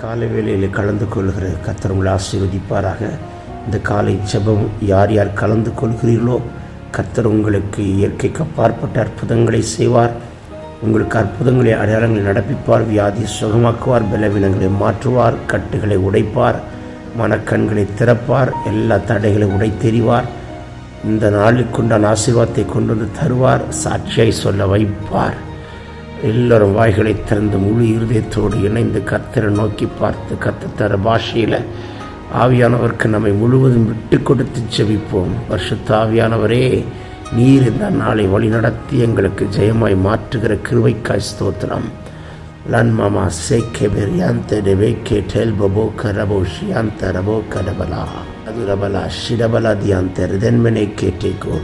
காலை வேளையில் கலந்து கொள்கிற கர்த்தர் உங்களை ஆசீர்வதிப்பாராக. இந்த காலை ஜெபம் யார் யார் கலந்து கொள்கிறீர்களோ கத்தர் உங்களுக்கு இயற்கைக்கு அப்பாற்பட்ட அற்புதங்களை செய்வார். உங்களுக்கு அற்புதங்களை அடையாளங்களை நடப்பிப்பார் வியாதி சுகமாக்குவார் பலவீனங்களை மாற்றுவார் கட்டுகளை உடைப்பார் மனக்கண்களை திறப்பார் எல்லா தடைகளை உடைத்தெறிவார். இந்த நாளுக்குண்டான ஆசீர்வாதத்தை கொண்டு வந்து தருவார் சாட்சியை சொல்ல வைப்பார். எல்லோரும் வாய்களை திறந்து முழு இருதயத்தோடு இணைந்து கர்த்தரை நோக்கி பார்த்து கத்தத்தர தர பாஷையில் ஆவியானவருக்கு நம்மை முழுவதும் விட்டு கொடுத்து செவிப்போம் வருஷத்து ஆவியானவரே நீர் இந்த நாளை வழிநடத்தி எங்களுக்கு ஜெயமாய் மாற்றுகிற கிருவைக்காய் ஸ்தோத்திரம். லன் மாமா சேக்கே பெரியாந்த டெவேக்கே டெல் பபோ கரபோ ஷியாந்த ரபோ கடபலா. அது ரபலா ஷிடபலா தியாந்த ரிதன்மனே கேட்டேக்கோ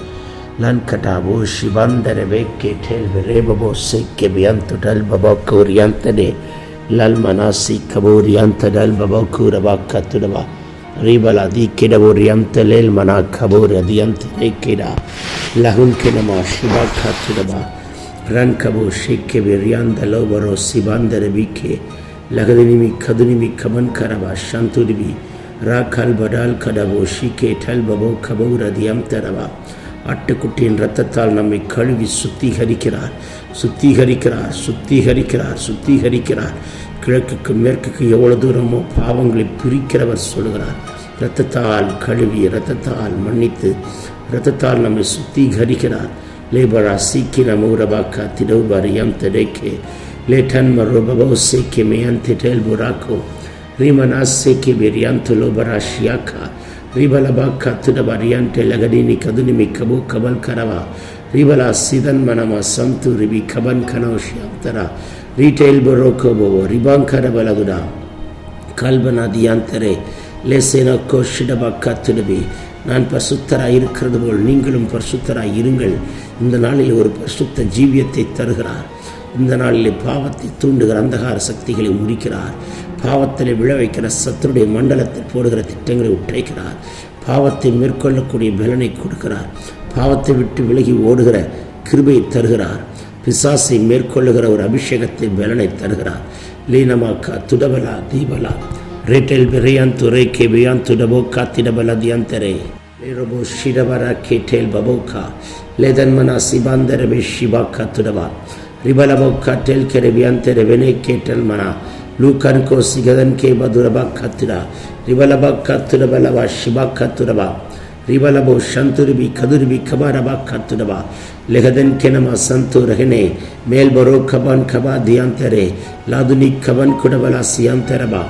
lan katabo shibandere veke tel verebo sekke bianto dal baba kuriante de lal manasi kaburiante dal baba kuraba katudaba ribala di kedabo riante lel mana kabur adiante rekeda lahun kenama shiba katudaba ran kabo shekke birianda lobaro sibandere bike lagadinimi kadunimi kaman karaba shanturibi rakal badal kadabo shike tel babo kabur adiante raba ஆட்டுக்குட்டியின் இரத்தத்தால் நம்மை கழுவி சுத்திகரிக்கிறார். சுத்திகரிக்கிறார் சுத்திகரிக்கிறார் சுத்திகரிக்கிறார். கிழக்குக்கு மேற்குக்கு எவ்வளோ தூரமோ பாவங்களை பிரிக்கிறவர் சொல்கிறார் இரத்தத்தால் கழுவி இரத்தத்தால் மன்னித்து இரத்தத்தால் நம்மை சுத்திகரிக்கிறார். லேபரா சீக்கி நமூரபாக்கா திடௌபரியம் தெடேக்கே. லேட்டன் மரோபபோ சேக்கே மேயன் திடேல் புராக்கோ. ரீமனா சேக்கே பெரியான் துலோபரா ஷியாக்கா. ரிபலபாக்கா துடபரியான்டே லகடினி கதுனிமி கபு கபல் கரவா ரிபலா சிதன் மனமா சந்து ரிபி கபன் கனோஷியாந்தரா ரீட்டெயில் பரோக்கோபோ ரிபாங்கர பலகுடா கல்பனா தியாந்தரே லேசேனா கோஷிடபா துடபி நான் பரிசுத்தராய் இருக்கிறது போல் நீங்களும் பரிசுத்தராக இருங்கள் இந்த நாளில் ஒரு பரிசுத்த ஜீவியத்தை தருகிறார் இந்த நாளில் பாவத்தை தூண்டுகிற அந்தகார சக்திகளை முடிக்கிறார் பாவத்தில் விழ வைக்கிற சத்துருடைய மண்டலத்தில் போடுகிற திட்டங்களை உற்றைக்கிறார் பாவத்தை மேற்கொள்ளக்கூடிய பலனை கொடுக்கிறார். பாவத்தை விட்டு விலகி ஓடுகிற கிருபையை தருகிறார். பிசாசை மேற்கொள்ளுகிற ஒரு அபிஷேகத்தை பலனை தருகிறார். லீனமாக்கா துடபலா தீபலா. ரேட்டெல் பெரியான் துறை கேபியான் துடபோ காத்திடபலா தியாந்தரே. லேரபோ ஷிடபரா கேட்டேல் பபோக்கா. லேதன்மனா சிபாந்தரபே ஷிபாக்கா துடபா ரிபலபோக்கா டெல் கெரபியாந்தர வெனே கேட்டல் மனா. லூக்கனுக்கோ சிகதன் கே மதுரபா கத்துரா ரிவலபா கத்துரபலவா சிபா கத்துரபா ரிவலபோ சந்துருபி கதுருபி கபாரபா கத்துரபா லெகதன் கெனமா சந்து ரஹனே மேல்பரோ கபான் கபா தியாந்தரே. லாதுனி கபன் குடபலா சியாந்தரபா.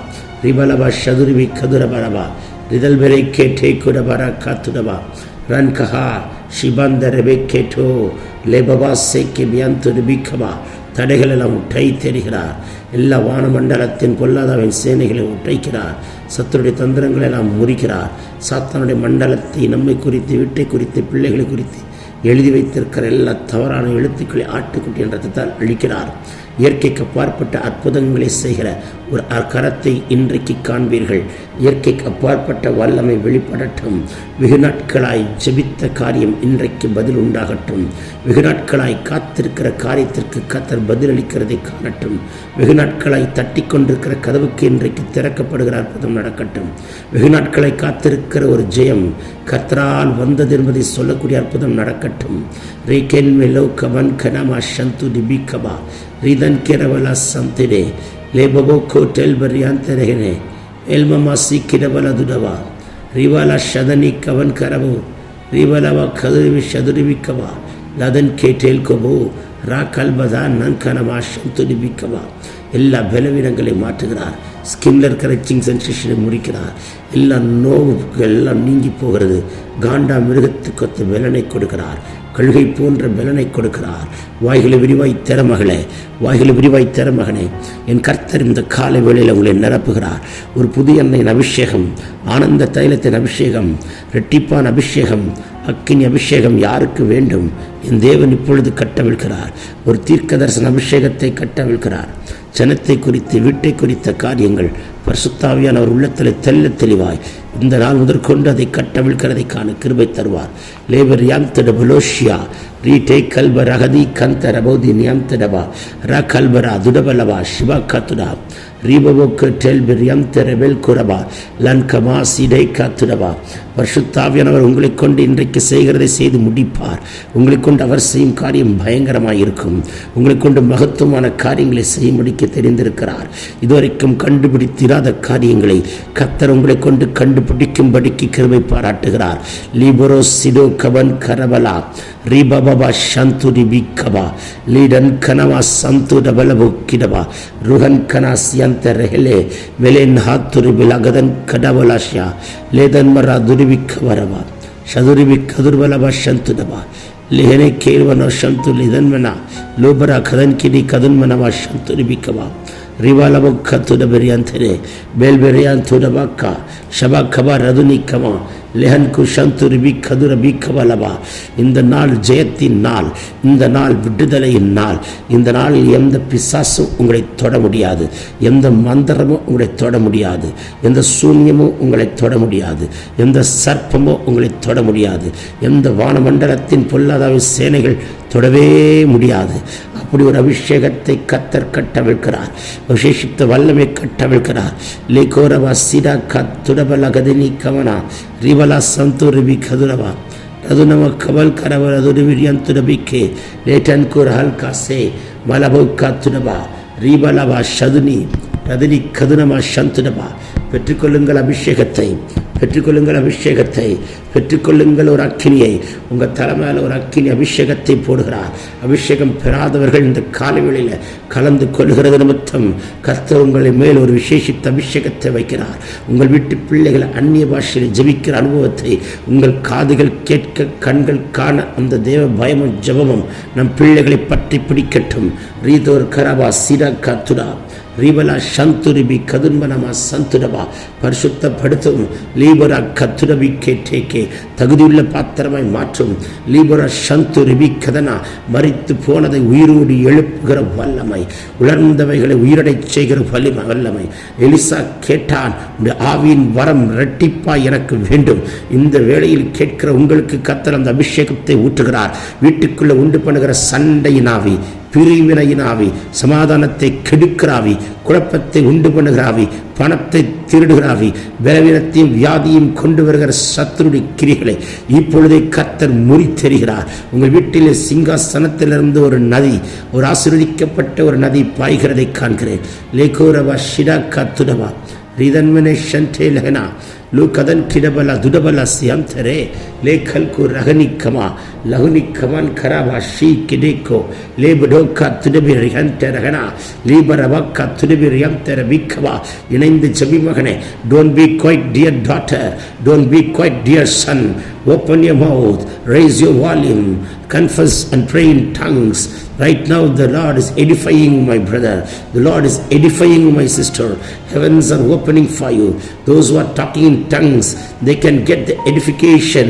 ரிவலபா சதுருபி கதுரபரபா. ரிதல் பெரை கேட்டே குடபரா காத்துடபா. ரன் கஹா சிபாந்தரபே கேட்டோ. லேபபா சேக்கி பியாந்து ரிபிக்கபா தடைகளெல்லாம் உட்டை தெரிகிறார் எல்லா வானமண்டலத்தின் பொல்லாதவன் சேனைகளை ஒற்றைக்கிறார். சத்துருடைய தந்திரங்களை எல்லாம் முறிக்கிறார். சாத்தானுடைய மண்டலத்தை நம்மை குறித்து வீட்டை குறித்து பிள்ளைகளை குறித்து எழுதி வைத்திருக்கிற எல்லா தவறான எழுத்துக்களை ஆட்டுக்குட்டி என்ற அழிக்கிறார். இயற்கைக்கு அப்பாற்பட்ட அற்புதங்களை செய்கிற ஒரு கரத்தை இன்றைக்கு காண்பீர்கள். இயற்கைக்கு அப்பாற்பட்ட வல்லமை வெளிப்படட்டும். வெகு நாட்களாய் ஜெபித்த காரியம் இன்றைக்கு பதில் உண்டாகட்டும். வெகு நாட்களாய் காத்திருக்கிற காரியத்திற்கு கத்தர் பதிலளிக்கிறதை காணட்டும். வெகு நாட்களாய் தட்டி கொண்டிருக்கிற கதவுக்கு இன்றைக்கு திறக்கப்படுகிற அற்புதம் நடக்கட்டும். வெகு நாட்களை காத்திருக்கிற ஒரு ஜெயம் கத்ரால் வந்தது என்பதை சொல்லக்கூடிய அற்புதம் நடக்கட்டும். ரீகென் வெலோ கவன் கனமா சந்து டிபி கபா ரீதன் கிரவலா சந்திரே. லேபபோ கோட்டெல் பரியாந்தரகனே எல்மமா சீக்கிரவல துடவா ரிவாலா ஷதனி கவன் கரவோ. ரிவலவா ரீபலவா ஷதுரிவி கவா. லதன் கேட்டேல்கவோ ரா கல்பதா நன்கனமா சந்துரிவிக்கவா எல்லா பலவீனங்களையும் மாற்றுகிறார். ஸ்கின்ல இருக்கிற சிங் சென்சேஷனை முடிக்கிறார் எல்லா நோவுகள் எல்லாம் நீங்கி போகிறது. காண்டா மிருகத்துக்கு ஒத்த பலனை கொடுக்கிறார். கழுகை போன்ற பலனை கொடுக்கிறார். வாய்களை விரிவாய் திறமகளே வாய்களை விரிவாய் திறமகனே என் கர்த்தர் இந்த காலை வேளையில் உங்களை நிரப்புகிறார். ஒரு புதிய எண்ணெயின் அபிஷேகம் ஆனந்த தைலத்தின் அபிஷேகம் ரெட்டிப்பான் அபிஷேகம் அக்கினி அபிஷேகம் யாருக்கு வேண்டும்? என் தேவன் இப்பொழுது கட்டவிழ்கிறார் ஒரு தீர்க்க தரிசன அபிஷேகத்தை கட்டவிழ்கிறார் ஜனத்தை குறித்து வீட்டை குறித்த காரியங்கள். பரிசுத்தாவியானவர் உள்ளத்தில் தெல்ல தெளிவாய். இந்த நாள் முதற்கொண்டு அதை கட்டவிழ்கிறதைக்கான கிருபை தருவார். லேபர் யாம்தட டபுலோஷியா ரீடே கல்ப ரகதி கந்த ரபோதி நியம்தடபா ர கல்பரா துடபலவா சிவா கத்துடா ரீபவோக்கு டெல்பிரியம் தெரவில் குரபா லன்கமா சிடை காத்துடபா பரிசுத்தாவியானவர் உங்களை கொண்டு இன்றைக்கு செய்கிறதை செய்து முடிப்பார் உங்களை கொண்டு அவர் செய்யும் காரியம் பயங்கரமாக இருக்கும் உங்களை கொண்டு மகத்துவமான காரியங்களை செய்ய முடிக்க தெரிந்திருக்கிறார் இதுவரைக்கும் கண்டுபிடித்திராத காரியங்களை கத்தர் உங்களை கொண்டு கண்டுபிடிக்கும்படிக்கு கிருமை பாராட்டுகிறார் லீபரோ சிடோ கவன் கரபலா ரீபபா ரோபா சாந்துடி பிக்கபா லீடன் கனவா சந்துட பலபு கிடபா ருகன் கனா சியந்த ரெஹலே வெலேன் ஹாத்துரு பிலகதன் கடவலாஷா லேதன் மரா துருபிக்க வரவா சதுருபி கதுர்வலபா சந்துடபா லேஹனே கேழ்வனோ சந்து லிதன்வனா லோபரா கதன் கிடி கதன்வனவா சந்துரிபிக்கவா ರಿವಾಲವ ಕತ್ತುದ ಬೆರಿಯಂತರೆ ಬೇಲ್ಬೆರಿಯಂತುದಬಕ್ಕ ಶಬ ಕಬ ರದುನಿಕ್ಕಮ லெஹன்கு சந்துரு பிக்கதுர பிக்கவலவா இந்த நாள் ஜெயத்தின் நாள் இந்த நாள் விடுதலையின் நாள் இந்த நாளில் எந்த பிசாசும் உங்களை தொட முடியாது எந்த மந்திரமும் உங்களை தொட முடியாது எந்த சூன்யமும் உங்களை தொட முடியாது எந்த சர்ப்பமோ உங்களை தொட முடியாது எந்த வானமண்டலத்தின் பொல்லாதாவி சேனைகள் தொடவே முடியாது அப்படி ஒரு அபிஷேகத்தை கத்தர் கட்டவிழ்க்கிறார். விசேஷித்த வல்லமை கட்டவிழ்க்கிறார். லேகோரவா சிரா கத்துடபல கதினி கவனா ரிவலா சந்தோரவி கதுரவா. रजुनम खबल करव रजुनिबिके लेटन को रहल का से मलभ का तुनबा रीबलबा शदनी ரதினி கதுனமா சந்துனமா. பெற்றுக்கொள்ளுங்கள் அபிஷேகத்தை பெற்றுக்கொள்ளுங்கள் அபிஷேகத்தை பெற்றுக்கொள்ளுங்கள் ஒரு அக்கினியை. உங்கள் தலைமையில் ஒரு அக்கினி அபிஷேகத்தை போடுகிறார். அபிஷேகம் பெறாதவர்கள் இந்த காலவெளியில் கலந்து கொள்கிறது நிமித்தம் கர்த்தர் உங்களை மேல் ஒரு விசேஷித்த அபிஷேகத்தை வைக்கிறார். உங்கள் வீட்டு பிள்ளைகள் அந்நிய பாஷையில் ஜபிக்கிற அனுபவத்தை உங்கள் காதுகள் கேட்க கண்கள் காண அந்த தேவ பயமும் ஜெபமும் நம் பிள்ளைகளை பற்றி பிடிக்கட்டும். ரீதோர் கராபா சீரா கத்துடா. ரீபலா சந்துருபி கதுன்பனமா சந்துரபா பரிசுத்தப்படுத்தும் லீபரா கத்துரபி கேட்டேக்கே தகுதியுள்ள பாத்திரமாய் மாற்றும் லீபரா சந்துருபி கதனா மறித்து போனதை உயிரோடு எழுப்புகிற வல்லமை உலர்ந்தவைகளை உயிரடைச் செய்கிற வலிமை வல்லமை எலிசா கேட்டான் உடைய ஆவியின் வரம் இரட்டிப்பாய் எனக்கு வேண்டும் இந்த வேளையில் கேட்கிற உங்களுக்கு கத்தர் அந்த அபிஷேகத்தை ஊற்றுகிறார் வீட்டுக்குள்ளே உண்டு பண்ணுகிற சண்டையின் ஆவி பிரிவினையினாவி சமாதானத்தை கெடுக்கிறாவி குழப்பத்தை உண்டு பண்ணுகிறாவி பணத்தை திருடுகிறாவி பலவீனத்தையும் வியாதியும் கொண்டு வருகிற சத்துருடைய கிரிகளை இப்பொழுதே கத்தர் முறித்தெறிகிறார். உங்கள் வீட்டில் சிங்காசனத்திலிருந்து ஒரு நதி ஒரு ஆசிர்வதிக்கப்பட்ட ஒரு நதி பாய்கிறதை காண்கிறேன். லேகோரவா ஷிடா கத்துடவா ரிதன்மனே ஷண்டே லகனா लेखल को रहनी कमा लहुनी कमन खरा भाषी के देखो ले बडो का तुने भी रिहन रहना லே பரபக்கா துருபிரியம் தெரபிக்கவா இணைந்து செவி மகனே don't be quiet dear daughter don't be quiet dear son open your mouth raise your volume confess and pray in tongues Right now, the Lord is edifying my brother. The Lord is edifying my sister. Heavens are opening for you. Those who are talking in tongues, they can get the edification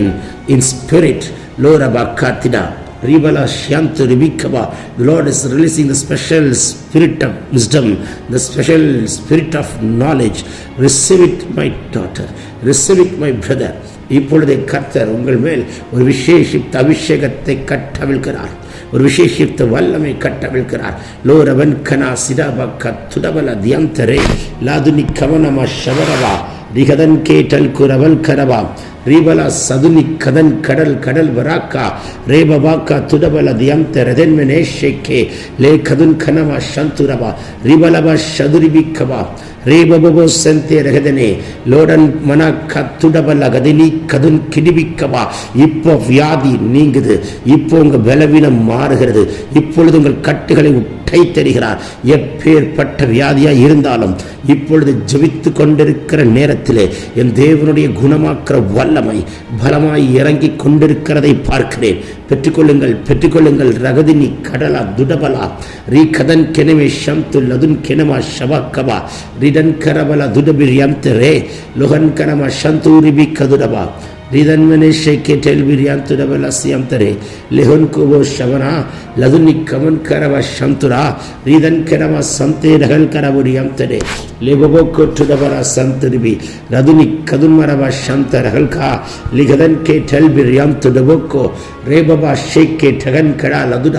in spirit lora bakatida Ribala Shantu Ribikaba. The Lord is releasing the special spirit of wisdom, the special spirit of knowledge. Receive it, my daughter. Receive it, my brother. இப்பொழுதே கர்த்தர் உங்கள் மேல் ஒரு விசேஷித்த அபிஷேகத்தை கட்டவிழ்கிறார் ஒரு விசேஷித்த வல்லமை கட்டவிழ்கிறார் லோரவன் கனா சிதாப கத்துடபல தியந்தரே லாதுனி கவனமா ஷவரவா ரிகதன் கேட்டல் குரவல் கரவா ரீபலா சதுனி கதன் கடல் கடல் வராக்கா ரேபவாக்கா துடபல தியந்த ரதென்மனேஷேக்கே லே கதுன் கனவா சந்துரவா ரிபலவா சதுரிபிக்கவா ரேபபோ செந்தே ரகதனே லோடன் மன கத்துடபல கதினி கதுன் கிடிபிக்கவா இப்போ வியாதி நீங்குது இப்போ உங்க பலவீனம் மாறுகிறது இப்பொழுது உங்கள் கட்டுகளை உட்டை தருகிறார் எப்பேற்பட்ட வியாதியா இருந்தாலும் இப்பொழுது ஜெபித்து கொண்டிருக்கிற நேரத்திலே என் தேவனுடைய குணமாக்குற வல்லமை பலமாய் இறங்கி கொண்டிருக்கிறதை பார்க்கிறேன். பெற்றுக்கொள்ளுங்கள் பெற்றுக்கொள்ளுங்கள். ரகதினி கடலா துடபலா. ரீ கதன் கெனவே ஷம்து லதுன் கெனமா ஷவக்கவா. ரிடன் கரபல துடபிரியம் ரே. லுகன் கனமா சந்தூரிபி கதுடபா ridhanmane sheke tel biryantura bela siyamtare lehon kubo shavana ladunik kaman karava shantura ridhan karava sante ragal karavuriyamtare lebabo kotuda bala santurbi radunik kadunmarava shanta ragalka ligadan ke tel biryamtu daboko ರೇಬಬ ಶೇಕೆ ಠಗನ್ ಕಡ ಲದುಡ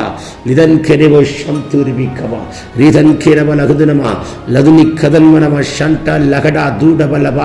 ಲಿದನ್ ಕೆರೆವೋ ಶಂತುರಿಬಿ ಕವ Ridan ಕೆರವ ಲಗುದುನಮ ಲದುನಿ ಕದನ್ಮನವ ಶಂಟ ಲಗಡ ದೂಡಬಲಬ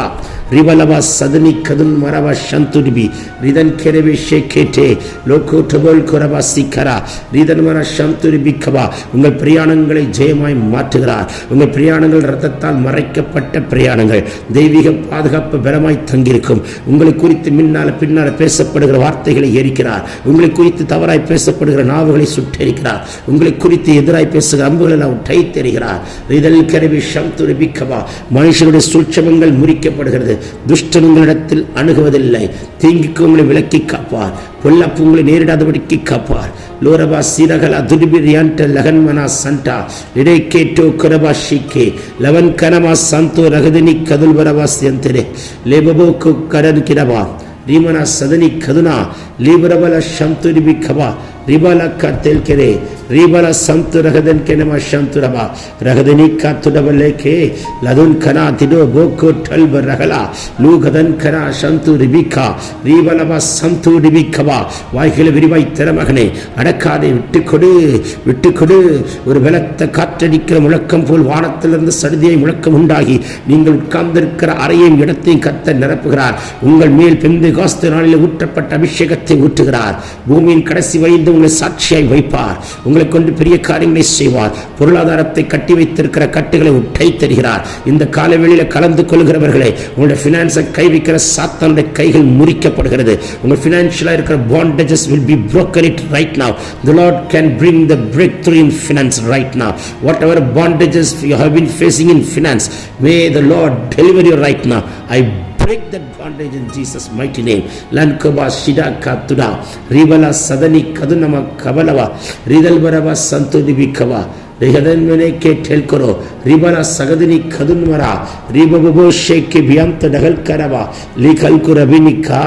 ರಿಬಲವ ಸದನಿ ಕದುನ್ ಮರವ ಶಂತುಡಿಬಿ Ridan ಕೆರೆವೆ ஷேக்கேட்டே logo டபோல் கொரபா சிக்கரா ரீதன் மர சந்துரிபி கபா உங்கள் பிரயாணங்களை ஜெயமாய் மாற்றுகிறார் உங்கள் பிரயாணங்கள் ரத்தத்தால் மறைக்கப்பட்ட பிரயாணங்கள் தெய்வீக பாதுகாப்பு பலமாய் தங்கியிருக்கும் உங்களை குறித்து முன்னால பின்னால பேசப்படுகிற வார்த்தைகளை எரிக்கிறார் உங்களை குறித்து தவறாய் பேசப்படுகிற நாவுகளை சுட்டெரிக்கிறார். உங்களை குறித்து எதிராய் பேசுகிற அம்புகளை நான் டை தெரிகிறார் ரிதல் கருவி சந்துரிபி கபா மனுஷனுடைய சூட்சமங்கள் முறிக்கப்படுகிறது. துஷ்டனங்களிடத்தில் அணுகுவதில்லை. தீங்குக்கு உங்களை விலக்கி காப்பார். பொல்லப்பு உங்களை நேரிடாதபடிக்கு காப்பார். லோரபா சீரகலா துடிபிரியான்ட லகன்மனா சண்டா. இடை கேட்டோ கரபா ஷிக்கே. லவன் கனமா சந்தோ ரகதினி கதுல் வரவா சியந்திரே லேபபோக்கு கடன் கிடவா. ரீமனா சதனி கதுனா லீபரபல சந்துரிபி கபா ರಿಬಲ ಕತ್ತೇಲ್ ಕೆರೆ ರಿಬಲ ಸಂತು ರಗದನ್ ಕೆನಮ ಶಂತು ರಬ ರಗದನಿ ಕತ್ತುಡಬಲ್ಲೇಕೆ ಲದುನ್ ಖನ ತಿಡೋ ಬೋಕು ಟಲ್ಬ ರಗಲ ಲೂಗದನ್ ಖನ ಶಂತು ரிபிகா ரீபலப சந்து ரிபிக்கவா வாய்களை விரிவாய் திற மகனே அடக்காதே விட்டுக்கொடு விட்டுக்கொடு ஒரு பலத்த காற்றடிக்கிற முழக்கம் போல் வானத்திலிருந்து சடுதியை முழக்கம் உண்டாகி நீங்கள் உட்கார்ந்திருக்கிற அறையும் இடத்தையும் கத்த நிரப்புகிறார் உங்கள் மேல் பெந்து காஸ்து நாளில் ஊற்றப்பட்ட அபிஷேகத்தை ஊற்றுகிறார் பூமியின் கடைசி உங்களை சாட்சியாய் வைப்பார். உங்களை கொண்டு பெரிய காரியங்களை செய்வார். பொருளாதாரத்தை கட்டி வைத்திருக்கிற கட்டுகளை உட்டை தருகிறார். இந்த காலவெளியில் கலந்து கொள்கிறவர்களே உங்களுடைய பினான்ஸை கைவிக்கிற சாத்தானுடைய கைகள் முறிக்கப்படுகிறது. உங்கள் பினான்சியலா இருக்கிற bondages will be broken it right now. The lord can bring the breakthrough in finance right now. Whatever bondages you have been facing in finance may the lord deliver you right now. I break that bondage in Jesus mighty name lankoba shida katuda Rivala sadani kadunama kabalava ridalbarava santudibikava ರಿಹದನ್ಮನೆ Kate ಹೇಳ್ಕೊರೋ ರಿಬಲ ಸಗದಿನಿ ಕದುನ್ ಮರ ರಿಬಬೋ ಶೇಕೆ ಬಿಯಂತ ಡಗಲ್ ಕರವ ಲಿ ಕಲ್ಕು ರಬಿನಿ ಕಾ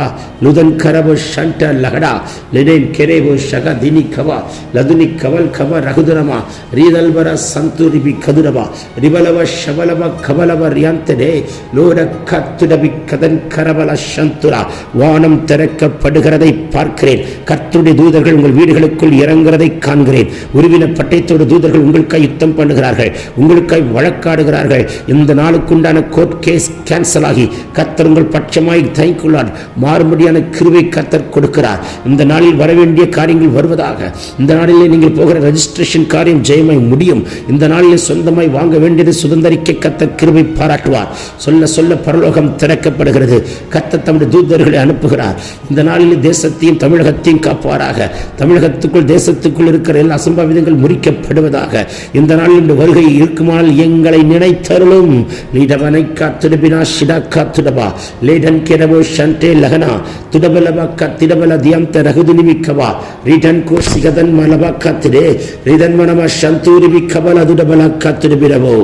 ಲುದನ್ ಕರಬ ಶಂಟ ಲಗಡ ಲೆನೇನ್ ಕೆರೆಬೋ ಶಗ ದಿನಿ ಕವ ಲದುನಿ ಕವಲ್ ಕವ ರಘುದರಮ ರೀದಲ್ಬರ ಸಂತು ರಿಬಿ ಕದುರವ ರಿಬಲವ ಶಬಲವ ಕಬಲವ ರಿಯಾಂತನೆ லோட கத்துடபி கதன் கரபல சந்துரா வானம் திறக்கப்படுகிறதை பார்க்கிறேன் கர்த்தருடைய தூதர்கள் உங்கள் வீடுகளுக்குள் இறங்குறதை காண்கிறேன் உருவின பட்டயத்தோட தூதர்கள் உங்களுக்காய் யுத்தம் பண்ணுகிறார்கள் உங்களுக்காய் வழக்காடுகிறார்கள். இந்த நாளுக்குண்டான கோர்ட் கேஸ் கேன்சல் ஆகி கத்தர் உங்கள் பட்சமாய் தைக்குள்ளார் மாறுபடியான கிருவை கத்தர் கொடுக்கிறார். இந்த நாளில் வரவேண்டிய காரியங்கள் வருவதாக. இந்த நாளிலே நீங்கள் போகிற ரெஜிஸ்ட்ரேஷன் காரியம் ஜெயமாய் முடியும். இந்த நாளில் சொந்தமாய் வாங்க வேண்டியது சுதந்திரிக்க கத்தர் கிருவை பாராட்டுவார். சொல்ல சொல்ல பரலோகம் திறக்கப்படுகிறது. கர்த்தர் தம்முடைய தூதர்களை அனுப்புகிறார். இந்த நாளில் தேசத்தையும் தமிழகத்தையும் காப்பாராக. தமிழகத்துக்குள் தேசத்துக்குள் இருக்கிற எல்லா அசம்பாவிதங்கள் முறிக்கப்படுவதாக. இந்த நாளில் இந்த வருகை இருக்குமானால் எங்களை நினைத்தருளும். நீடவனை காத்துடபினா சிடா காத்திடபா லேடன் கெடபோ ஷண்டே லகனா? துடபலபா கத்திடபல தியந்த ரகுது நிமிக்கவா ரிடன் கோ சிகதன் மலபா காத்திடே? ரிதன் மனமா சந்தூரிபி கபல துடபல காத்துடபிரவோ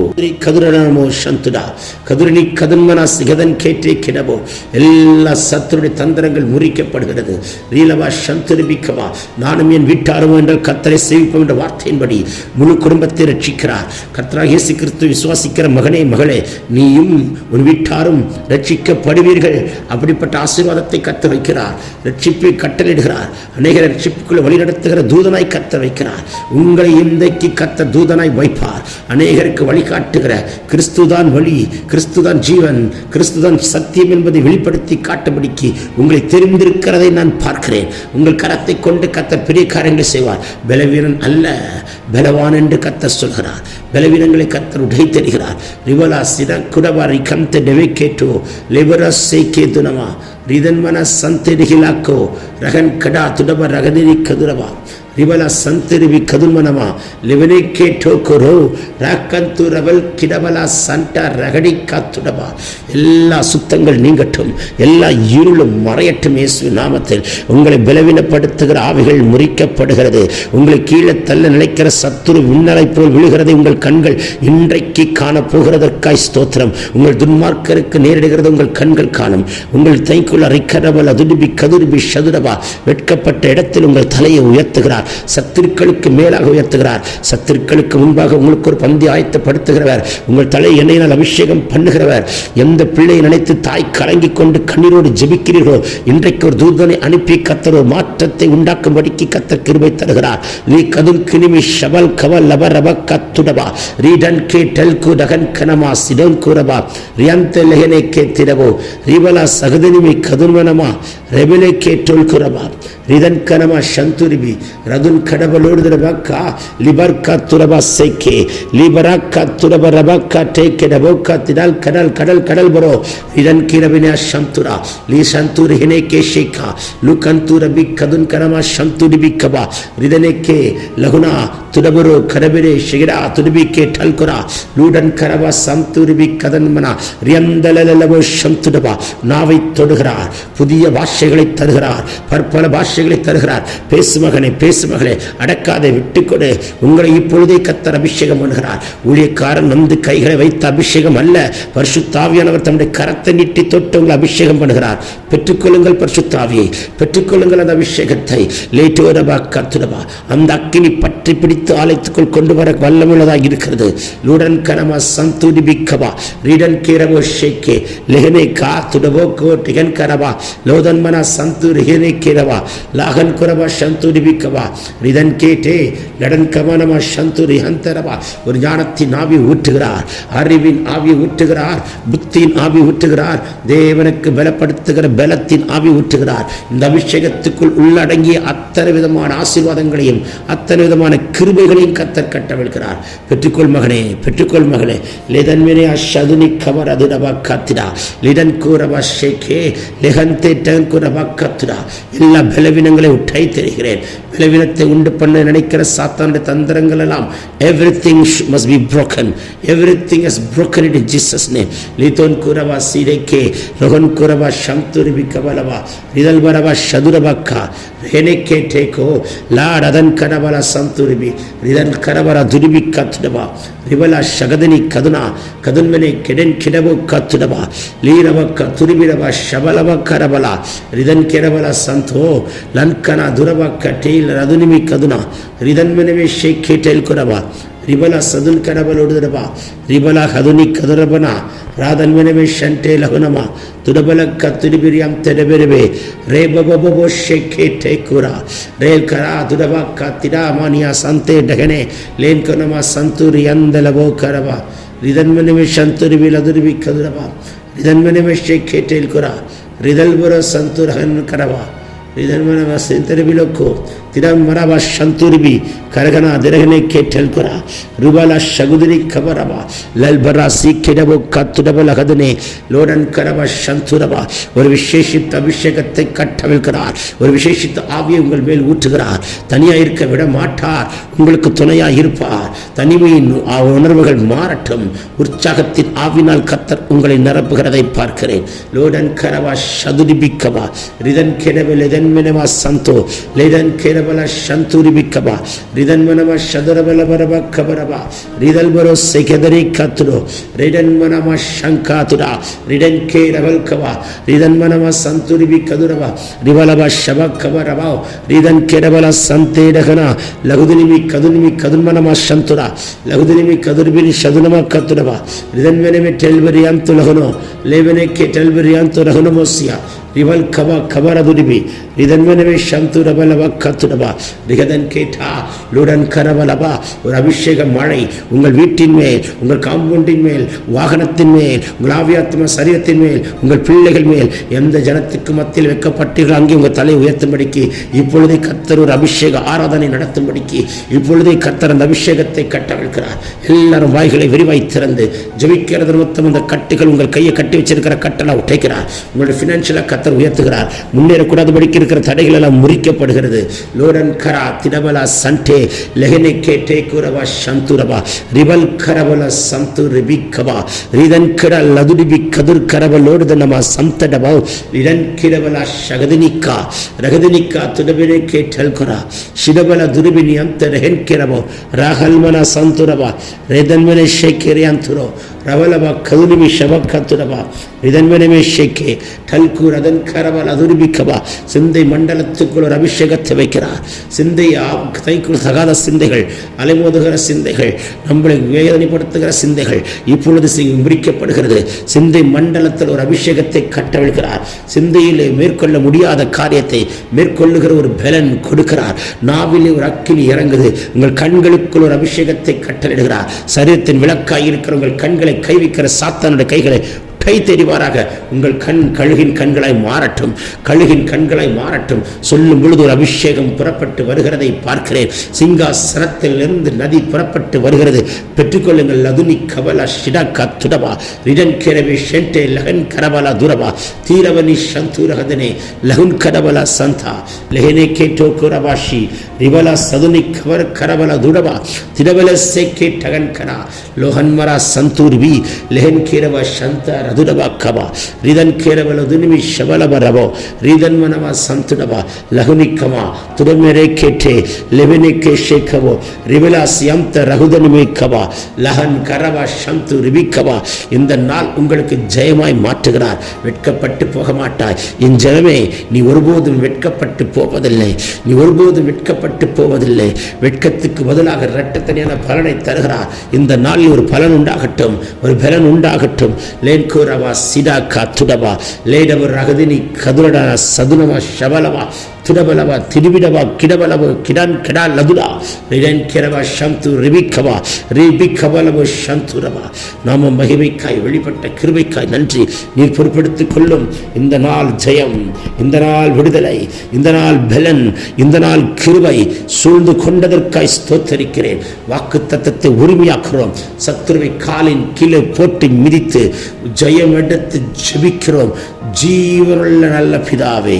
கதுரனமோ சந்துடா கதிரணி கதன்மனா சிகதன் கேட்டே கிடவோ? எல்லா சத்துருடைய தந்திரங்கள் முறிக்கப்படுகிறது. ரீலவா சந்துரிபிக்கவா நானும் என் வீட்டாரும் என்ற கத்தரை சேவிப்போம் என்ற வார்த்தையின்படி முழு குடும்பத்தை ரட்சிக்கிறார். கர்த்தராக இயேசு கிறிஸ்து விசுவாசிக்கிற மகனே மகளே நீயும் உன் வீட்டாரும் ரட்சிக்கப்படுவீர்கள். அப்படிப்பட்ட ஆசீர்வாதத்தை கத்த வைக்கிறார். ரட்சிப்பை கட்டளிடுகிறார் அநேக ரட்சிப்புக்குள்ள வழிநடத்துகிற தூதனாய் கத்த வைக்கிறார். உங்களை இன்றைக்கு கத்த தூதனாய் வைப்பார். அநேகருக்கு வழிகாட்டுகிற கிறிஸ்துதான் வழி கிறிஸ்துதான் ஜீவன் கிறிஸ்துதான் சத்தியம் என்பதை வெளிப்படுத்தி காட்டும்படிக்கு உங்களை தெரிந்திருக்கிறதை நான் பார்க்கிறேன். உங்கள் கரத்தை கொண்டு கத்த பெரிய காரியங்களை செய்வார். பலவீனன் அல்ல. பலவான் என்று கத்த சொல்கிறார். பலவீனங்களை கத்தர் உடை தருகிறார் ரிவலா சிர குடவாரி கந்த டெவை லிபரஸ் சேக்கே துனமா ரிதன்மன சந்தெரிகிலாக்கோ ரகன் கடா துடப ரகனிரி கதுரவா. ರಿಬಲ ಸಂತಿರಿವಿ ಕದುಮನಮ ಲಿವನಿಕೆ ಟೋಕುರು ராக்கந்து ரவல் கிடவல சண்ட ரகடி காத்துடப எல்லா சுத்தங்கள் நீங்கட்டும் எல்லா இருளும் மறையட்டும் இயேசு நாமத்தில் உங்களை பலவீனப்படுத்துகிற ஆவிகள் முறிக்கப்படுகிறது உங்களை கீழே தள்ள நினைக்கிற சத்துரு விண்ணலை போல் விழுகிறது உங்கள் கண்கள் இன்றைக்கு காணப்போகிறதற்காய் ஸ்தோத்திரம் உங்கள் துன்மார்க்கருக்கு நேரிடுகிறது உங்கள் கண்கள் காணும் உங்கள் தைக்குள் அரைக்கரவல் அதுடுபி கதுருபி சதுரபா வெட்கப்பட்ட இடத்தில் உங்கள் தலையை உயர்த்துகிறார் சத்திருக்களுக்கு மேலாக உயர்த்துகிறார். சத்திருக்களுக்கு முன்பாக உங்களுக்கு ஒரு பந்தி ஆயத்தப்படுத்துகிறவர். உங்கள் தலை எண்ணெயினால் அபிஷேகம் பண்ணுகிறவர். எந்த பிள்ளையை நினைத்து தாய் கலங்கிக் கொண்டு கண்ணீரோடு ஜெபிக்கிறீர்களோ இன்றைக்கு ஒரு தூதனை அனுப்பி கத்தர் ஒரு மாற்றத்தை உண்டாக்கும்படிக்கு கத்தர் கிருபை தருகிறார். ரீ கதுல் கிருமி ஷபல் கவல் லப ரப கத்துடபா ரீடன் கே டெல் கு டகன் கனமா சிடன் கூரபா ரியந்த லெஹனை கே திரவோ. ரிவலா சகதனிமி கதுர்வனமா. ரெபிலே கே டொல் கூறவா. ரிதன் கனமா சந்துரிபி ரகுன் கடவுளோடு ரபக்கா லிபர்கா துரபா சேக்கே. லிபராக்கா துரப ரபக்கா டேக்கே. ரபோக்கா கடல் கடல் கடல் பரோ இதன் கிரபினா சந்துரா லீ சந்தூர் ஹினேக்கே ஷேக்கா. லுகந்து ரபி கரமா சந்து டிபிக்கபா ரிதனேக்கே லகுனா துடபுரு கரபிரே ஷிகிரா துடுபிக்கே டல்குரா. லூடன் கரவா சந்துருபி கதன்மனா ரியந்தலலவோ சந்துடபா நாவை தொடுகிறார். புதிய பாஷைகளை தருகிறார். பற்பல பாஷைகளை தருகிறார். பேசு மகனை பேசு மகளே அடக்காதை விட்டுக்கொடு. உங்களை இப்பொழுதே கத்தர் அபிஷேகம் பண்ணுகிறார். ஊழியக்காரன் வந்து கைகளை வைத்த அபிஷேகம் அல்ல. பரிசுத்தாவியானவர் தம்முடைய கரத்தை நீட்டி தொட்டு உங்களை அபிஷேகம் பண்ணுகிறார். பெற்றுக்கொள்ளுங்கள் பரிசுத்தாவியை பெற்றுக்கொள்ளுங்கள் அந்த அபிஷேகத்தை. லேட்டோரபா கத்துடபா அந்த அக்கினி பற்றி பிடித்து ஆலயத்துக்குள் கொண்டு வர வல்லமுள்ளதாக இருக்கிறது. லூடன் கனமா சந்தூரி பிக்கபா ரீடன் கீரவோ ஷேக்கே. லெஹனே கா துடபோ கோ டிகன் கரபா லோதன்மனா சந்தூரி ஹேனே கீரவா. லாகன் குரபா சந்தூரி பிக்கபா ரிதன் கேட்டே லடன் கமனமா சந்தூரி ஹந்தரபா ஒரு ஞானத்தின் ஆவி ஊற்றுகிறார் அறிவின் ஆவி ஊற்றுகிறார் புத்தியின் ஆவி ஊற்றுகிறார் தேவனுக்கு பலப்படுத்துகிற பலத்தின் ஆவி ஊற்றுகிறார். இந்த அபிஷேகத்துக்குள் உள்ளடங்கிய அத்தனை விதமான ஆசீர்வாதங்களையும் அத்தனை விதமான கிருபைகளையும் கத்தர் கட்டவிழ்கிறார். பெற்றுக்கொள் மகனே பெற்றுக்கொள் மகளே லிதன்மினே அஷதுனி கவர் அதுடபா கத்திடா? லிடன் கூறபா ஷேகே லெகந்தே டன் கூறபா கத்திடா? எல்லா பலவீனங்களையும் உட்டை தெரிகிறேன். பலவீனத்தை உண்டு பண்ண நினைக்கிற சாத்தானுடைய தந்திரங்கள் எல்லாம் everything must be broken everything is broken in Jesus name லிதோன் கூறவா சீரைக்கே Rohan கூறவா சம்துரிபி கபலவா ரிதல் பரவா சதுரபக்கா ரேனேக்கே டேக்கோ லாட் அதன் கரபல சம்துரிபி ரிதன் கரபர துரிபி கத்துடவா ரிவலா ಶಗದನಿ ಕದುನ ಕದುನ್ಮನೆ ಕೆಡೆನ್ ಕೆಡಬೋ ಕತ್ತುಡಬ ಲೀರವಕ್ಕ ತುರಿಬಿಡಬ ಶಬಲವ ಕರಬಲ ರಿದನ್ ಕೆರಬಲ ಸಂತೋ ಲನ್ಕನ ದುರಬಕ್ಕ ಟೇಲ್ ರದುನಿಮಿ ಕದುನ ರಿದನ್ಮನೆವೆ ಶೇಖೆ ಟೇಲ್ ಕೊರಬ ರಿಬಲ ಸದುನ್ ಕರಬಲೊಡುದರಬ ರಿಬಲ ಹದುನಿ ಕದುರಬನ ರಾದನ್ಮನೆವೆ ಶಂಟೆ ಲಹುನಮ ತುಡಬಲಕ್ಕ ತುರಿಬಿರಿಯಂ ತೆಡಬೆರಬೆ ರೇ ಬಬಬೋ ಶೇಖೆ ಟೇಕುರ ರೇಲ್ ಕರ ತುಡಬಕ್ಕ ತಿಡಾಮಾನಿಯ ಸಂತೆ ಡಗನೆ ಲೇನ್ ಕೊನಮ ಸಂತೂರಿ ಅಂದಲವೋ ಕರಬ ರಿದನ್ಮನೆವೆ ಶಂತುರಿಬಿ ಲದುರಿಬಿ ಕದುರಬ ರಿದನ್ಮನೆವೆ ಶೇಖೆ ಟೇಲ್ಕುರ ರಿದಲ್ಬುರ ಸಂತುರಹನ್ ಕರಬ ರಿದನ್ಮನವ ಸಂತರಿಬಿಲೊಕ್ಕು ತಿರಂ திடம்பரவா சந்துருபி கரகனா திரகனை கேட்டல்குரா ருபலா சகுதிரி கபரவா லல்பரா சீக்கிடவோ கத்துடபலகதனே லோடன் கரவா சந்துரவா ஒரு விசேஷித்த அபிஷேகத்தை கட்டவிழ்கிறார் ஒரு விசேஷித்த ஆவியை உங்கள் மேல் ஊற்றுகிறார். தனியாக இருக்க விட மாட்டார். உங்களுக்கு துணையாக இருப்பார். தனிமையின் உணர்வுகள் மாறட்டும். உற்சாகத்தின் ஆவினால் கத்தர் உங்களை நிரப்புகிறதை பார்க்கிறேன். லோடன் கரவா சதுரிபிக்கவா ரிதன் கெடவ லெதன் மினவா சந்தோ. லெதன் கெட ಕೇರಬಲ ಶಂತೂರಿ ಬಿಕ್ಕಬ ರಿದನ್ಮನಮ ಶದರಬಲ ಬರಬ ಕಬರಬ ರಿದಲ್ ಬರೋ ಸೆಕೆದರಿ ಕತ್ತುಡು ರಿಡನ್ಮನಮ ಶಂಕಾತುಡ ರಿಡನ್ ಕೇರಬಲ್ ಕಬ ರಿದನ್ಮನಮ ಸಂತೂರಿ ಬಿ ಕದುರಬ ರಿವಲಬ ಶಬ ಕಬರಬ ರಿದನ್ ಕೇರಬಲ ಸಂತೇಡಗನ ಲಘುದಿನಿಮಿ ಕದುನಿಮಿ ಕದುನ್ಮನಮ ಶಂತುಡ ಲಘುದಿನಿಮಿ ಕದುರ್ಬಿನಿ ಶದುನಮ ಕತ್ತುಡಬ ರಿದನ್ಮೆನಮಿ ಟೆಲ್ಬರಿ ಅಂತು ಲಹನು ಲೇವನೆ ಕೆ ಟೆಲ್ಬರಿ ಅಂತು ರಹನುಮೋಸಿಯ ரிவல் கவ கவர துடிபி ரிதன்மனவே சந்துரபலவ கத்துடபா ரிகதன் கேட்டா லுடன் கரவலபா ஒரு அபிஷேக மழை உங்கள் வீட்டின் மேல் உங்கள் காம்பவுண்டின் மேல் வாகனத்தின் மேல் உங்கள் ஆவியாத்ம சரீரத்தின் மேல் உங்கள் பிள்ளைகள் மேல் எந்த ஜனத்துக்கு மத்தியில் வைக்கப்பட்டீர்கள் அங்கே உங்கள் தலை உயர்த்தும்படிக்கு இப்பொழுதே கத்தர் ஒரு அபிஷேக ஆராதனை நடத்தும்படிக்கு இப்பொழுதே கத்தர் அந்த அபிஷேகத்தை கட்டவிழ்கிறார் எல்லாரும் வாய்களை விரிவாய் திறந்து ஜெபிக்கிறது மொத்தம் அந்த கட்டுகள் உங்கள் கையை கட்டி வச்சிருக்கிற கட்டெல்லாம் உடைக்கிறார். உங்களுடைய ஃபினான்ஷியலாக கர்த்தர் உயர்த்துகிறார். முன்னேறக்கூடாதபடிக்கு இருக்கிற தடைகள் எல்லாம் முறிக்கப்படுகிறது. லோரன் கரா திடபலா சண்டே லெஹனே கேட்டே குரவா சந்துரபா ரிபல் கரபல சந்து ரிபிக்கபா ரிதன் கிட லதுரிபி கதிர் கரபலோடு நம்ம சந்தடபா ரிடன் கிடபலா ஷகதினிக்கா ரகதினிக்கா துடபினே கேட்டல் குரா ஷிடபல துருபினியம் தெரஹென் கிரபோ ராகல்மன சந்துரபா ரெதன்மன ஷேக்கிரியான் துரோ ரவலவ கௌரிபி ஷவக்கத்துரவா விதன்வனமே ஷெக்கே டல்கு ரதன் கரவல் அதுர்பிக்கவா சிந்தை மண்டலத்துக்குள் ஒரு அபிஷேகத்தை வைக்கிறார். சிந்தை தைக்குள் தகாத சிந்தைகள் அலைமோதுகிற சிந்தைகள் நம்மளை வேதனைப்படுத்துகிற சிந்தைகள் இப்பொழுது முடிக்கப்படுகிறது சிந்தை மண்டலத்தில் ஒரு அபிஷேகத்தை கட்டவிழ்கிறார் சிந்தையிலே மேற்கொள்ள முடியாத காரியத்தை மேற்கொள்ளுகிற ஒரு பலன் கொடுக்கிறார். நாவிலே ஒரு அக்கினி இறங்குது. உங்கள் கண்களுக்கு கண்களுக்குள் ஒரு அபிஷேகத்தை கட்டளிடுகிறார் சரீரத்தின் விளக்காய் இருக்கிற உங்கள் கண்களை கைவிக்கிற சாத்தானுடைய கைகளை கை தெரிவாராக. உங்கள் கண் கழுகின் கண்களாய் மாறட்டும். கழுகின் கண்களாய் மாறட்டும். சொல்லும் பொழுது ஒரு அபிஷேகம் புறப்பட்டு வருகிறதை பார்க்கிறேன். சிங்காசனத்திலிருந்து நதி புறப்பட்டு வருகிறது. பெற்றுக்கொள்ளுங்கள் லதுனி கவல ஷிடகா துடவா. ரிடன் கிரவி ஷென்டே லகன் கரவல துரவா. தீரவனி சந்தூரகதனே லகுன் கரவலா சந்தா. லெஹனே கேட்டோ குரவாஷி. ரிவலா சதுனி கவர் கரவல துடவா. திரவல சேக்கே டகன் கரா. லோகன்மரா சந்தூர் வி. லெஹன் கிரவ சந்தர ಕಬ ರಿದನ್ ಕೇರವಲ ದುನಿಮಿ ಶಬಲಬ ರಬೋ ರಿದನ್ ಮನವ ಸಂತುಡವ ಲಹುನಿ ಕಮ ತುಡಮೆರೆ ಕೇಟೆ ಲೆವೆನೆ ಕೇ ಶೇಖವೋ ரிவிலாஸ் யம்த ரகுதனுமே கபா லஹன் கரவ ஷந்து ரிபிக்கபா இந்த நாள் உங்களுக்கு ஜெயமாய் மாற்றுகிறார் வெட்கப்பட்டு போக மாட்டாய் என் ஜனமே நீ ஒருபோதும் வெட்கப்பட்டு போவதில்லை நீ ஒருபோதும் வெட்கப்பட்டு போவதில்லை வெட்கத்துக்கு பதிலாக இரட்டத்தனியான பலனை தருகிறார் இந்த நாளில் ஒரு பலன் உண்டாகட்டும் ஒரு பலன் உண்டாகட்டும் ಮಿಖೋರವ ಸಿಡಾಖ ತುಡವ ಲೇಡವ ರಗದಿನಿ ಕದುರಡನ ಸದುನವ ಶಬಲವ திடபலவா திருவிடவா கிடபலவு கிடன் கிடா லதுலா ரிடன் கிரவா சந்து ரிபிக்கவா ரிபிக்கபலவு சந்துரவா நாம மகிமைக்காய் வெளிப்பட்ட கிருபைக்காய் நன்றி. நீர் பொறுப்படுத்திக் கொள்ளும் இந்த நாள் ஜெயம் இந்த நாள் விடுதலை இந்த நாள் பலன் இந்த நாள் கிருவை சூழ்ந்து கொண்டதற்காய் ஸ்தோத்தரிக்கிறேன். வாக்கு தத்தத்தை உரிமையாக்குகிறோம். சத்துருவை காலின் கீழே போட்டு மிதித்து ஜெயம் எடுத்து ஜெபிக்கிறோம். ஜீவனுள்ள நல்ல பிதாவே